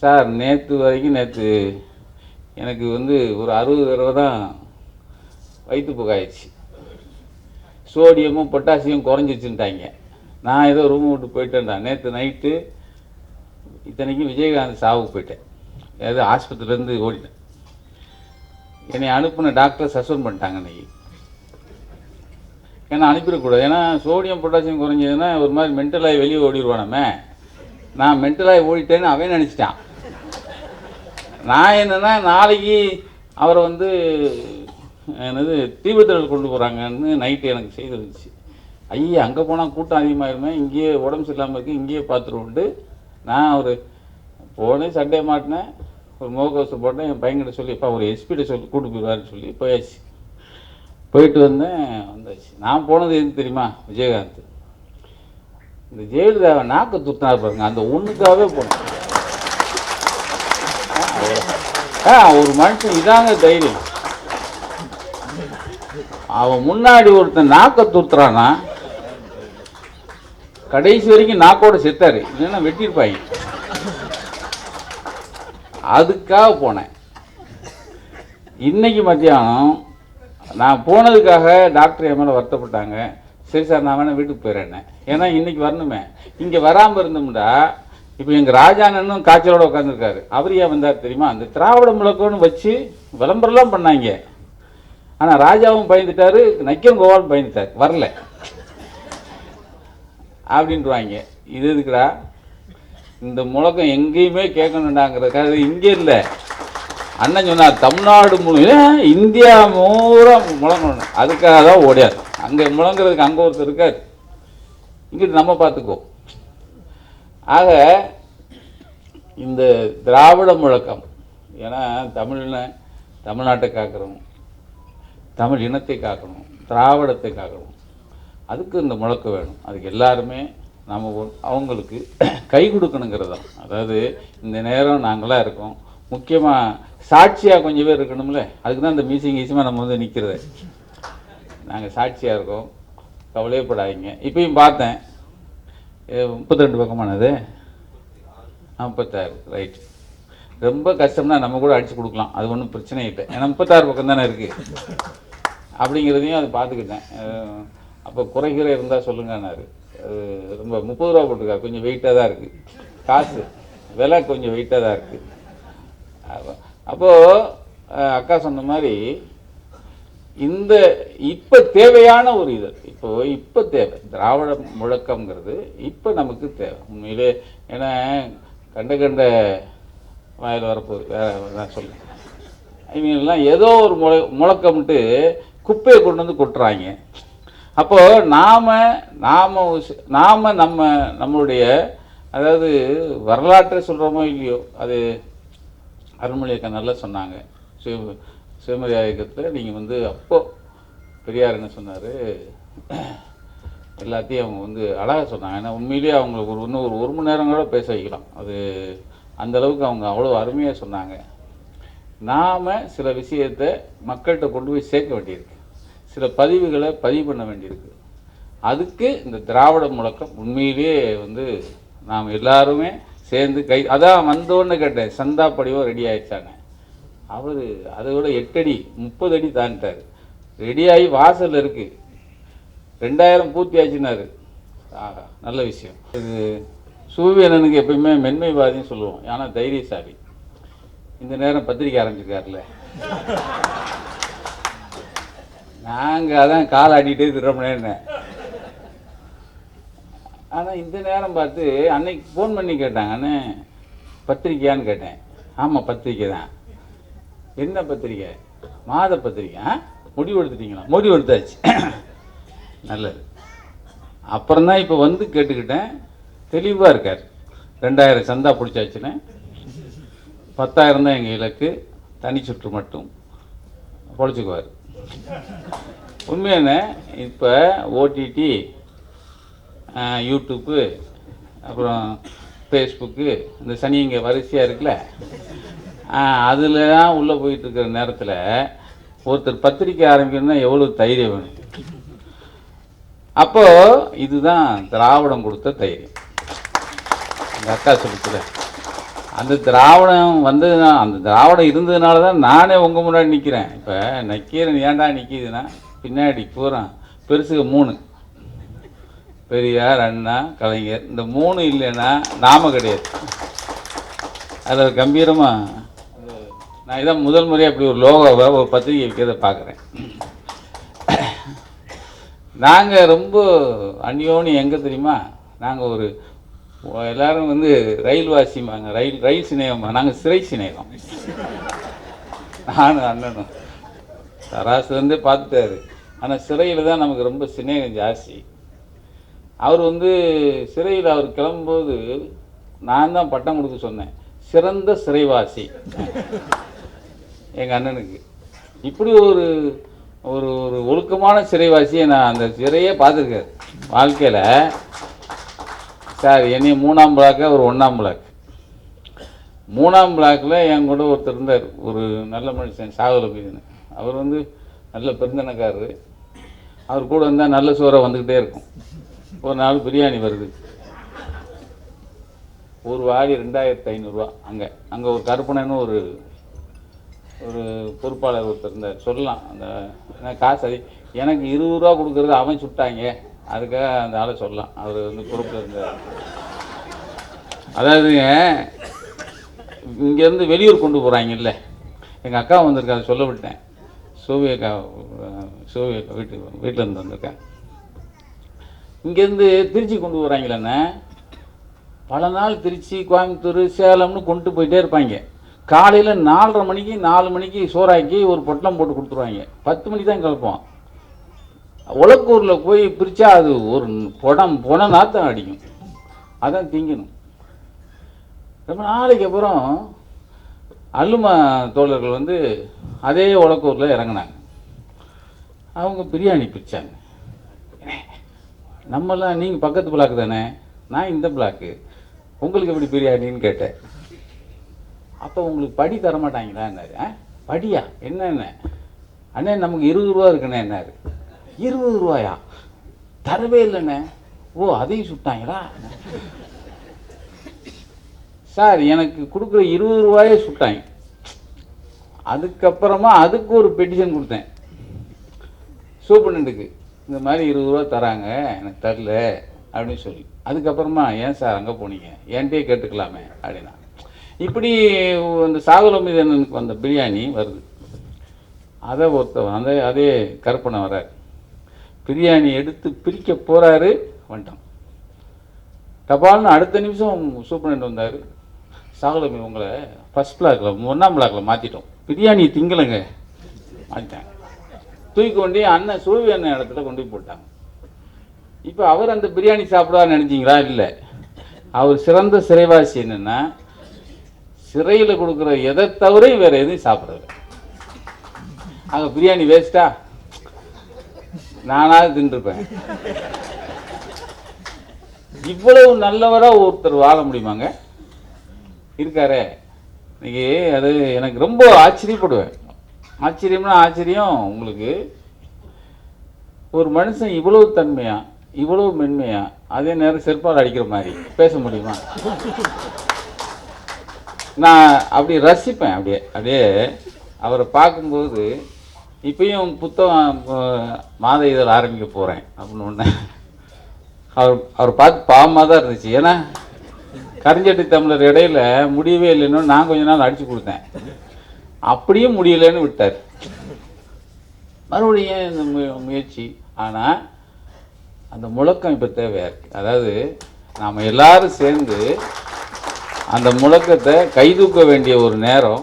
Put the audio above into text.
Sir நேற்று வரைக்கும் நேற்று எனக்கு வந்து ஒரு அறுபது தடவை தான் வயிற்றுப்போக்கு ஆயிடுச்சு. சோடியமும் பொட்டாசியம் குறைஞ்சிச்சுட்டாங்க நான் ஏதோ ரூம் விட்டு போயிட்டேன்டா. நேற்று நைட்டு இத்தனைக்கும் விஜயகாந்த் சாவுக்கு போயிட்டேன். ஏதோ ஆஸ்பத்திரிலேருந்து ஓடிட்டேன். என்னை அனுப்பின டாக்டர் சஸ்பெண்ட் பண்ணிட்டாங்க இன்னைக்கு. ஏன்னா அனுப்பிடக்கூடாது. ஏன்னா சோடியம் பொட்டாசியம் குறைஞ்சதுன்னா ஒரு மாதிரி மென்டலாகி வெளியே ஓடிடுவானமே நான் மென்டலாகி ஓடிட்டேன்னு அவன் நினச்சிட்டான். நான் என்னென்னா நாளைக்கு அவரை வந்து என்னது தீபத்திரல் கொண்டு போகிறாங்கன்னு நைட்டு எனக்கு செய்தி வந்துச்சு. அங்கே போனால் கூட்டம் அதிகமாகிருமே இங்கேயே உடம்பு சரியில்லாமல் இருக்கு இங்கேயே பார்த்துருவோன்ட்டு நான் ஒரு போனேன் சண்டே மாட்டினேன் ஒரு முகக்கவசம் போட்டேன் என் பையன்கிட்ட சொல்லி இப்போ ஒரு எஸ்பிகிட்ட சொல்லி கூட்டு போயிடுவாருன்னு சொல்லி போயாச்சு. போயிட்டு வந்தேன் வந்தாச்சு. நான் போனது எது தெரியுமா? விஜயகாந்த். இந்த ஜெயலலிதாவை நாக்கு துத்தினார் பாருங்க அந்த ஒன்றுக்காகவே போனேன். ஆ ஒரு மனுஷன் இதாங்க தைரியம். அவன் முன்னாடி ஒருத்தன் நாக்க துத்துறானா கடைசி வரைக்கும் நாக்கோட செத்தாரு. இல்லைன்னா வெட்டியிருப்பாங்க. அதுக்காக போனேன். இன்னைக்கு மத்தியானம் நான் போனதுக்காக டாக்டர் என் மேலே வருத்தப்பட்டாங்க. சரி சார் நான் வேணால் வீட்டுக்கு போயிடுறேன் ஏன்னா இன்னைக்கு வரணுமே. இங்கே வராமல் இருந்தோம்டா இப்போ எங்கள் ராஜானனும் காய்ச்சலோடு உட்காந்துருக்காரு அவர் ஏன் வந்தார் தெரியுமா? அந்த திராவிட முழக்கம்னு வச்சு விளம்பரம்லாம் பண்ணாங்க. ஆனால் ராஜாவும் பயந்துட்டாரு நக்கியம் கோவாலும் பயந்துட்டார். வரல. அப்படின்ட்டுவாங்க இது எதுக்குடா? இந்த முழக்கம் எங்கேயுமே கேட்கணுண்டாங்கிறதுக்காக இங்கே இல்லை. அண்ணன் சொன்னார் தமிழ்நாடு முழு இந்தியா மூரா முழங்கணும் அதுக்காக தான் ஓடியார். அங்கே முழங்குறதுக்கு அங்கே ஒருத்தர் இருக்கார். இங்கிட்டு நம்ம பார்த்துக்குவோம். ஆக இந்த திராவிட முழக்கம் ஏன்னா தமிழின தமிழ்நாட்டை காக்கிறோம் தமிழ் இனத்தை காக்கணும் திராவிடத்தை காக்கணும். அதுக்கு இந்த முழக்கம் வேணும். அதுக்கு எல்லாருமே நம்ம அவங்களுக்கு கை கொடுக்கணுங்கிறது தான் அதாவது இந்த நேரம் நாங்களாம் இருக்கோம். முக்கியமாக சாட்சியாக கொஞ்சம் பேர் இருக்கணும்ல. அதுக்கு தான் இந்த மீசிங் ஈசியமாக நம்ம வந்து நிற்கிறது நாங்கள் சாட்சியாக இருக்கோம். கவலையப்படாதீங்க. இப்பயும் பார்த்தேன். முப்பத்தி ரெண்டு பக்கமானது? முப்பத்தாறு ரைட் ரொம்ப கஷ்டம்னா நம்ம கூட அடிச்சு கொடுக்கலாம். அது ஒன்றும் பிரச்சனை இல்லை. ஏன்னா முப்பத்தாறு பக்கம் தானே இருக்குது அப்படிங்கிறதையும் அது பார்த்துக்கிட்டேன். அப்போ குறைகிற இருந்தால் சொல்லுங்கன்னாரு. அது ரொம்ப முப்பது ரூபா போட்டிருக்காரு. கொஞ்சம் வெயிட்டாக தான் இருக்குது காசு விலை கொஞ்சம் வெயிட்டாக தான் இருக்குது அப்போது அக்கா சொன்ன மாதிரி இந்த இப்போ தேவையான ஒரு இது. இப்போ இப்போ தேவை. திராவிட முழக்கம்ங்கிறது இப்போ நமக்கு தேவை. உண்மையிலே ஏன்னா கண்ட கண்ட வாயில் வரப்போகுது. வேறு நான் சொல்லுவேன் இவங்கெல்லாம் ஏதோ ஒரு முழ முழக்கம்ட்டு குப்பையை கொண்டு வந்து கொட்டுறாங்க. அப்போது நாம நாம நாம் நாம நம்ம நம்மளுடைய அதாவது வரலாற்றை சொல்கிறோமோ இல்லையோ அது அருண்மொழியக்கா நல்லா சொன்னாங்க. சிவ சிவமரியா இயக்கத்தில் நீங்கள் வந்து அப்போது பெரியார் என்ன சொன்னார்? எல்லாத்தையும் அவங்க வந்து அழகாக சொன்னாங்க. ஏன்னா உண்மையிலேயே அவங்களுக்கு ஒரு இன்னும் ஒரு ஒரு மணி நேரம் கூட பேச வைக்கலாம். அது அந்த அளவுக்கு அவங்க அவ்வளோ அருமையாக சொன்னாங்க. நாம் சில விஷயத்தை மக்கள்கிட்ட கொண்டு போய் சேர்க்க வேண்டியிருக்கு. சில பதிவுகளை பதிவு பண்ண வேண்டியிருக்கு. அதுக்கு இந்த திராவிட முழக்கம் உண்மையிலேயே வந்து நாம் எல்லாருமே சேர்ந்து கை அதான் வந்தோன்னு கேட்டேன். சந்தா படிவம் ரெடி ஆகிடுச்சாங்க அவர் அதை விட எட்டடி முப்பது அடி தாண்டிட்டார். ரெடியாகி வாசலில் இருக்குது ரெண்டாயிரம் பூர்த்தி ஆச்சுனாரு ஆஹா நல்ல விஷயம். இது சூரியனனுக்கு எப்பயுமே மென்மைவாதின்னு சொல்லுவோம். ஆனால் தைரியசாலி. இந்த நேரம் பத்திரிக்கை ஆரம்பிச்சிருக்காருல்ல நாங்கள் அதான் கால் ஆடிட்டே திரும்பினேன்னு ஆனால் இந்த நேரம் பார்த்து அன்னைக்கு ஃபோன் பண்ணி கேட்டாங்க. அண்ணே பத்திரிக்கையான்னு கேட்டேன். ஆமாம் பத்திரிக்கை தான். என்ன பத்திரிக்கை? மாத பத்திரிக்கை முடிவு எடுத்துட்டீங்களா? முடிவு எடுத்தாச்சு. நல்லது. அப்புறம் தான் இப்போ வந்து கேட்டுக்கிட்டேன். தெளிவாக இருக்கார். ரெண்டாயிரம் சந்தா பிடிச்சாச்சுன்னு. பத்தாயிரம் தான் எங்கள் இலக்கு. தனி சுற்று மட்டும். பொழைச்சிக்குவார். உண்மையான இப்போ ஓடிடி யூடியூப்பு அப்புறம் ஃபேஸ்புக்கு இந்த சனி இங்கே வரிசையாக இருக்குல்ல? அதில் தான் உள்ளே போயிட்டுருக்கிற நேரத்தில் ஒருத்தர் பத்திரிக்கை ஆரம்பிக்கணும்னா எவ்வளோ தைரியம் வேணும் அப்போ இதுதான் திராவிடம் கொடுத்த தைரியம். எங்கள் அக்கா சொல்லிச்சுல அந்த திராவிடம் வந்ததுனா அந்த திராவிடம் இருந்ததுனால தான் நானே உங்கள் முன்னாடி நிற்கிறேன் இப்போ நக்கீரன் ஏன்டா நிற்கிதுன்னா பின்னாடி பூரா பெருசுக மூணு. பெரியார் அண்ணா கலைஞர் இந்த மூணு இல்லைன்னா நாம கிடையாது. அதில் கம்பீரமாக நான் இதான் முதல் முறையாக அப்படி ஒரு லோகோவை ஒரு பத்திரிகை வைக்கிறத பார்க்குறேன். நாங்கள் ரொம்ப அந்யோன்னு எங்கே தெரியுமா? நாங்கள் ஒரு எல்லாரும் வந்து ரயில் வாசிமாங்க ரயில் ரயில் சிநேகமா நாங்கள் சிறை சிநேகம். நானும் அண்ணனும். தராசுலேருந்தே வந்து பார்த்துட்டாரு. ஆனால் சிறையில் தான் நமக்கு ரொம்ப சிநேகம் ஜாஸ்தி. அவர் வந்து சிறையில் அவர் கிளம்பும்போது நான் தான் பட்டம் கொடுக்க சொன்னேன். சிறந்த சிறைவாசி. எங்கள் அண்ணனுக்கு. இப்படி ஒரு ஒரு ஒரு ஒழுக்கமான சிறைவாசியை நான் அந்த சிறையே பார்த்துருக்கேன். வாழ்க்கையில் சார் என்னை மூணாம் பிளாக்கு ஒரு ஒன்றாம் பிளாக் மூணாம் பிளாக்கில் என் கூட ஒருத்தர் இருந்தார். ஒரு நல்ல மனுஷன் சாகுலபீதுன்னு அவர் வந்து நல்ல பெருந்தனக்காரரு. அவர் கூட இருந்தால் நல்ல சோறை வந்துக்கிட்டே இருக்கும். ஒரு நாள் பிரியாணி வருது. ஒரு வாடி ரெண்டாயிரத்து ஐநூறுரூவா அங்கே. அங்கே ஒரு கருப்பணன்னு ஒரு ஒரு பொறுப்பாளர் ஒருத்தர் இருந்தார். சொல்லலாம். அந்த ஏன்னா காசு அதி எனக்கு இருபது ரூபா கொடுக்குறது அவன் சுட்டாங்க. அதுக்காக அந்த ஆளை சொல்லலாம். அவர் வந்து பொறுப்பில் இருந்தார். அதாவதுங்க இங்கேருந்து வெளியூர் கொண்டு போகிறாங்கல்ல எங்கள் அக்கா வந்திருக்கா அதை சொல்ல விட்டேன். சோவியக்கா சோவியக்கா வீட்டு வீட்டிலேருந்து வீட்டில் இருந்து வந்திருக்கேன். இங்கேருந்து திருச்சி கொண்டு போகிறாங்களேண்ணே பல நாள் திருச்சி கோயம்புத்தூர் சேலம்னு கொண்டு போயிட்டே இருப்பாங்க. காலையில் நாலரை மணிக்கு நாலு மணிக்கு சோறாக்கி ஒரு பொட்டலம் போட்டு கொடுத்துருவாங்க. பத்து மணிக்கு தான் கிளப்போம் உலக்கூரில் போய் பிரித்தா அது ஒரு புடம் புன நாத்தம் அடிக்கும். அதான் திங்கணும். ரொம்ப நாளைக்கு அப்புறம் அல்லுமா தோழர்கள் வந்து அதே உலக்கூரில் இறங்குனாங்க. அவங்க பிரியாணி பிரித்தாங்க நம்மளாம் நீங்கள் பக்கத்து பிளாக்கு தானே? நான் இந்த பிளாக்கு உங்களுக்கு எப்படி பிரியாணின்னு கேட்டேன். அப்போ உங்களுக்கு படி தர மாட்டாங்களான்னாரு ஆ? படியா? என்னென்ன? அண்ணே நமக்கு இருபது ரூபா இருக்குண்ணே என்னாரு. இருபது ரூபாயா? தரவே இல்லைண்ணே. ஓ அதையும் சுட்டாங்களா? சார் எனக்கு கொடுக்குற இருபது ரூபாயே சுட்டாங்க. அதுக்கப்புறமா அதுக்கு ஒரு பெட்டிஷன் கொடுத்தேன். சூப்பரண்டுக்கு இந்த மாதிரி இருபது ரூபா தராங்க எனக்கு தரல அப்படின்னு சொல்லி. அதுக்கப்புறமா ஏன் சார் அங்கே போனீங்க? என்கிட்டயே கேட்டுக்கலாமே அப்படின்னா. இப்படி அந்த சாகுலமிதனுக்கு வந்த பிரியாணி வருது. அதை ஒருத்தவன் அந்த அதே கற்பனை வர்றார் பிரியாணி எடுத்து பிரிக்க போகிறாரு வந்துட்டான் தபால்னு அடுத்த நிமிஷம் சூப்பரண்ட் வந்தார். சாகுலமி உங்களை ஃபஸ்ட் பிளாக்கில் ஒன்றாம் பிளாக்கில் மாற்றிட்டோம் பிரியாணி திங்கலைங்க. மாற்றிட்டாங்க தூக்கி கொண்டு அண்ணன் சூவி அண்ணன் இடத்துல கொண்டு போய் போட்டாங்க. இப்போ அவர் அந்த பிரியாணி சாப்பிடுவார்னு நினச்சிங்களா? இல்லை. அவர் சிறந்த சிறைவாசி என்னென்னா சிறையில் கொடுக்குற எதை தவிர வேற எதுவும் சாப்பிடல. அங்கே பிரியாணி வேஸ்ட்டா நானாவது தின்றுப்பேன். இவ்வளவு நல்லவராக ஒருத்தர் வாழ முடியுமாங்க? இருக்காரே. இன்னைக்கு அது எனக்கு ரொம்ப ஆச்சரியப்படுவேன். ஆச்சரியம்னா ஆச்சரியம் உங்களுக்கு. ஒரு மனுஷன் இவ்வளவு தன்மையா இவ்வளவு மென்மையா அதே நேரம் செருப்பால் அடிக்கிற மாதிரி பேச முடியுமா? நான் அப்படி ரசிப்பேன் அப்படியே. அப்படியே அவரை பார்க்கும்போது இப்பயும் புத்தகம் மாத இதழ் ஆரம்பிக்க போகிறேன் அப்படின்னு ஒன்று அவர் அவர் பார்த்து பாவமாக தான் இருந்துச்சு. ஏன்னா கரிஞ்சட்டி தமிழர் இடையில முடியவே இல்லைன்னு நான் கொஞ்ச நாள் அடித்து கொடுத்தேன். அப்படியும் முடியலைன்னு விட்டார். மறுபடியும் ஏன் இந்த மு- முயற்சி? ஆனால் அந்த முழக்கம் இப்போ தேவையாக இருக்குது அதாவது நாம் எல்லாரும் சேர்ந்து அந்த முழக்கத்தை கைதூக்க வேண்டிய ஒரு நேரம்